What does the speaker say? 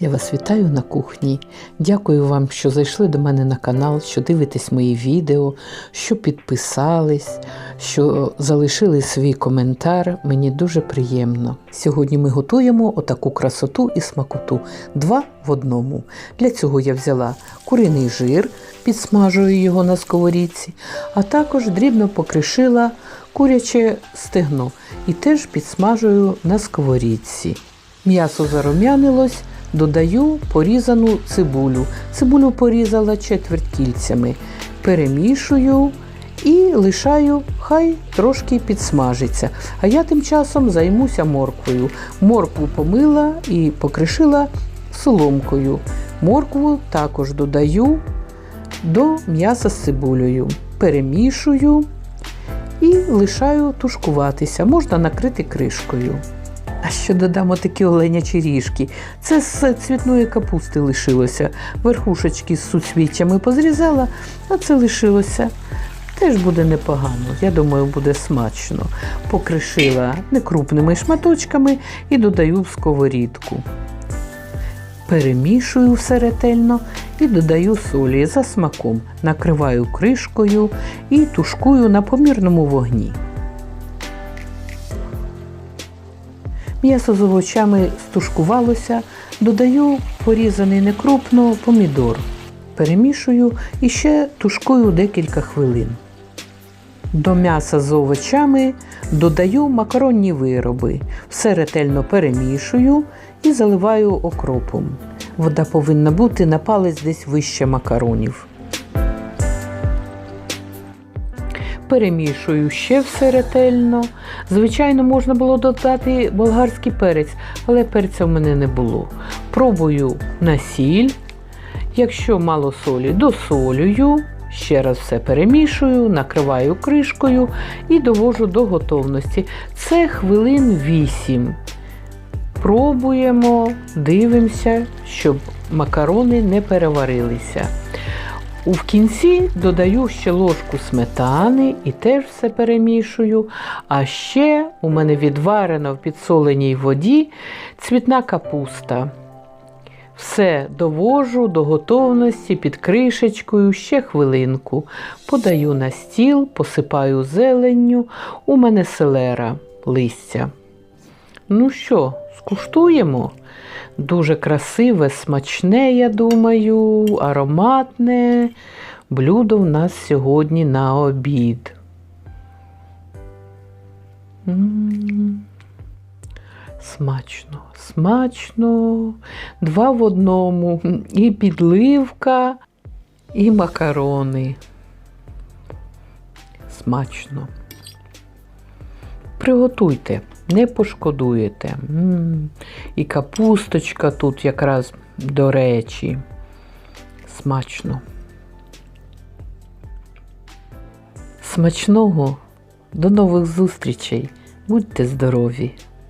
Я вас вітаю на кухні. Дякую вам, що зайшли до мене на канал, що дивитесь мої відео, що підписались, що залишили свій коментар. Мені дуже приємно. Сьогодні ми готуємо отаку красоту і смакоту два в одному. Для цього я взяла куриний жир, підсмажую його на сковорідці, а також дрібно покришила куряче стегно і теж підсмажую на сковорідці. М'ясо зарум'янилось, додаю порізану цибулю. Цибулю порізала четверть кільцями. Перемішую і лишаю, хай трошки підсмажиться. А я тим часом займуся морквою. Моркву помила і покришила соломкою. Моркву також додаю до м'яса з цибулею. Перемішую і лишаю тушкуватися. Можна накрити кришкою. А ще додамо такі оленячі ріжки. Це з цвітної капусти лишилося. Верхушечки з суцвіттями позрізала, а це лишилося. Теж буде непогано, я думаю, буде смачно. Покришила некрупними шматочками і додаю в сковорідку. Перемішую все ретельно і додаю солі за смаком. Накриваю кришкою і тушкую на помірному вогні. М'ясо з овочами стушкувалося, додаю порізаний некрупно помідор. Перемішую і ще тушкую декілька хвилин. До м'яса з овочами додаю макаронні вироби. Все ретельно перемішую і заливаю окропом. Вода повинна бути на палець десь вище макаронів. Перемішую ще все ретельно. Звичайно, можна було додати болгарський перець, але перця в мене не було. Пробую на сіль. Якщо мало солі, досолюю. Ще раз все перемішую, накриваю кришкою і довожу до готовності. Це хвилин 8. Пробуємо, дивимося, щоб макарони не переварилися. У кінці додаю ще ложку сметани і теж все перемішую. А ще у мене відварена в підсоленій воді цвітна капуста. Все довожу до готовності під кришечкою ще хвилинку. Подаю на стіл, посипаю зеленню. У мене селера листя. Ну що, скуштуємо? Дуже красиве, смачне, я думаю, ароматне блюдо в нас сьогодні на обід. Смачно, смачно, два в одному. І підливка, і макарони. Смачно. Приготуйте, не пошкодуєте. М, І капусточка тут якраз до речі. Смачно. Смачного. До нових зустрічей. Будьте здорові!